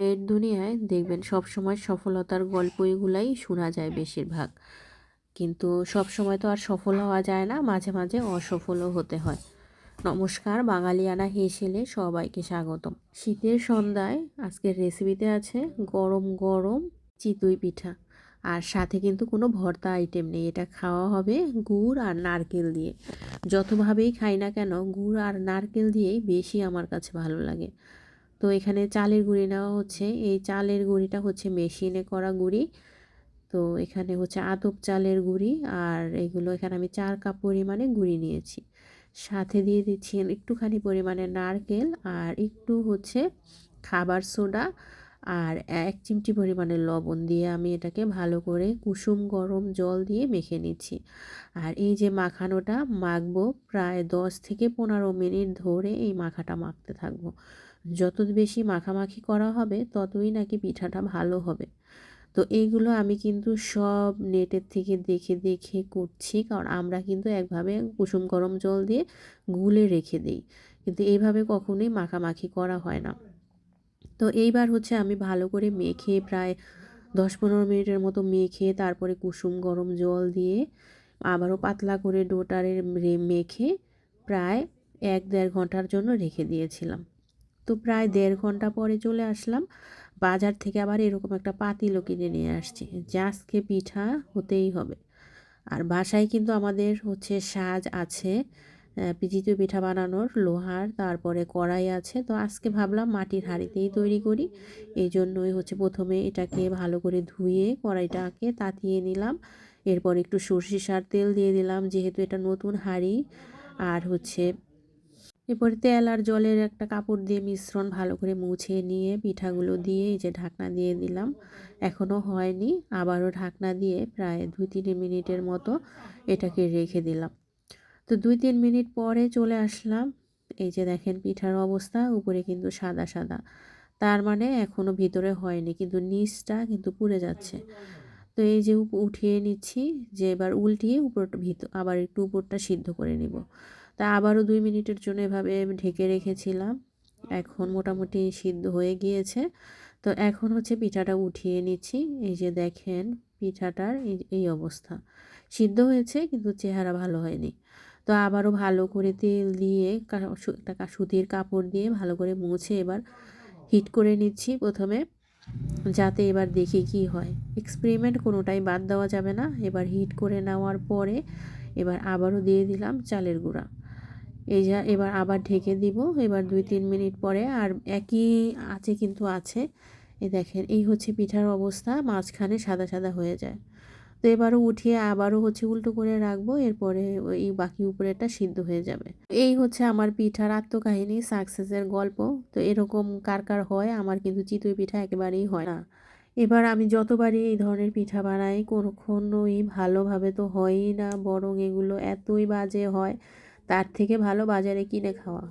এর দুনিয়ায় দেখবেন সবসময় সফলতার গল্পগুলাই শোনা যায় বেশিরভাগ। কিন্তু সব সময় তো আর সফল হওয়া যায় না, মাঝে মাঝে অসফলও হতে হয়। নমস্কার, বাঙালিয়ানা হেসেলে সবাইকে স্বাগতম। শীতের সন্ধ্যায় আজকের রেসিপিতে আছে গরম গরম চিতই পিঠা। আর সাথে কিন্তু কোনো ভর্তা আইটেম নেই, এটা খাওয়া হবে গুড় আর নারকেল দিয়ে। যতভাবেই খাই না কেন, গুড় আর নারকেল দিয়েই বেশি আমার কাছে ভালো লাগে। তো এখানে চালের গুঁড়ি নেওয়া হচ্ছে। এই চালের গুঁড়িটা হচ্ছে মেশিনে করা গুঁড়ি। তো এখানে হচ্ছে আতপ চালের গুঁড়ি আর এগুলো এখানে আমি চার কাপ পরিমাণে গুঁড়ি নিয়েছি। সাথে দিয়ে দিচ্ছি একটুখানি পরিমাণে নারকেল আর একটু হচ্ছে খাবার সোডা আর এক চিমটি পরিমাণে লবণ দিয়ে আমি এটাকে ভালো করে কুসুম গরম জল দিয়ে মেখে নিচ্ছি। আর এই যে মাখানোটা, মাখবো প্রায় দশ থেকে পনেরো মিনিট ধরে এই মাখাটা মাখতে থাকব। যত বেশি মাখামাখি করা হবে, ততই নাকি পিঠাটা ভালো হবে। তো এইগুলো আমি কিন্তু সব নেটের থেকে দেখে দেখে করছি, কারণ আমরা কিন্তু একভাবে কুসুম গরম জল দিয়ে গুলে রেখে দিই। কিন্তু এইভাবে কখনোই মাখামাখি করা হয় না। তো এইবার হচ্ছে আমি ভালো করে মেখে প্রায় দশ পনেরো মিনিটের মতো মেখে, তারপরে কুসুম গরম জল দিয়ে আবারও পাতলা করে ডোটারে মেখে প্রায় এক দেড় ঘণ্টার জন্য রেখে দিয়েছিলাম। তো প্রায় দেড় ঘণ্টা পরে চলে আসলাম। বাজার থেকে আবার এরকম একটা পাতিলও কিনে নিয়ে আসছি। যে আজকে পিঠা হতেই হবে। আর বাসায় কিন্তু আমাদের হচ্ছে সাজ আছে পিজিত পিঠা বানানোর, লোহার, তারপরে কড়াই আছে। তো আজকে ভাবলাম মাটির হাঁড়িতেই তৈরি করি। এই জন্যই হচ্ছে প্রথমে এটাকে ভালো করে ধুয়ে কড়াইটাকে তাতিয়ে নিলাম। এরপর একটু সর্ষে সার তেল দিয়ে দিলাম, যেহেতু এটা নতুন হাঁড়ি। আর হচ্ছে এরপরে তেল আর জলের একটা কাপড় দিয়ে মিশ্রণ ভালো করে মুছে নিয়ে পিঠাগুলো দিয়ে এই যে ঢাকনা দিয়ে দিলাম। এখনও হয়নি। আবারও ঢাকনা দিয়ে প্রায় দুই তিন মিনিটের মতো এটাকে রেখে দিলাম। তো দুই তিন মিনিট পরে চলে আসলাম। এই যে দেখেন পিঠার অবস্থা, উপরে কিন্তু সাদা সাদা। তার মানে এখনও ভিতরে হয়নি, কিন্তু নিচটা কিন্তু পুড়ে যাচ্ছে। তো এই যে উঠিয়ে নিচ্ছি, যে এবার উল্টিয়ে উপরটা ভিতর আবার একটু উপরটা সিদ্ধ করে নিব। তা আবারও দুই মিনিটের জন্য এভাবে ঢেকে রেখেছিলাম। এখন মোটামুটি সিদ্ধ হয়ে গিয়েছে। তো এখন হচ্ছে পিঠাটা উঠিয়ে নিচ্ছি। এই যে দেখেন পিঠাটার এই অবস্থা। সিদ্ধ হয়েছে কিন্তু চেহারা ভালো হয়নি। তো আবারও ভালো করে তেল দিয়ে একটা সুতির কাপড় দিয়ে ভালো করে মুছে এবার হিট করে নিচ্ছি প্রথমে, যাতে এবার দেখি কি হয়। এক্সপেরিমেন্ট কোনোটাই বাদ দেওয়া যাবে না। এবার হিট করে নেওয়ার পরে এবার আবারও দিয়ে দিলাম চালের গুঁড়া। এই যা এবার আবার ঢেকে দিব, এবার দুই তিন মিনিট পরে আর একই আছে কিন্তু আছে। এই দেখেন, এই হচ্ছে পিঠার অবস্থা, মাঝখানে সাদা সাদা হয়ে যায়। তো এবারও উঠিয়ে আবারও হচ্ছে উল্টো করে রাখব, এরপরে এই বাকি উপরেটা সিদ্ধ হয়ে যাবে। এই হচ্ছে আমার পিঠার আত্মকাহিনী, সাকসেসের গল্প। তো এরকম কার কার হয়, আমার কিন্তু চিতই পিঠা একেবারেই হয় না। এবার আমি যতবারই এই ধরনের পিঠা বানাই, কোনোক্ষণই ভালোভাবে তো হয়ই না, বরং এগুলো এতই বাজে হয় তার থেকে ভালো বাজারে কিনে খাওয়া।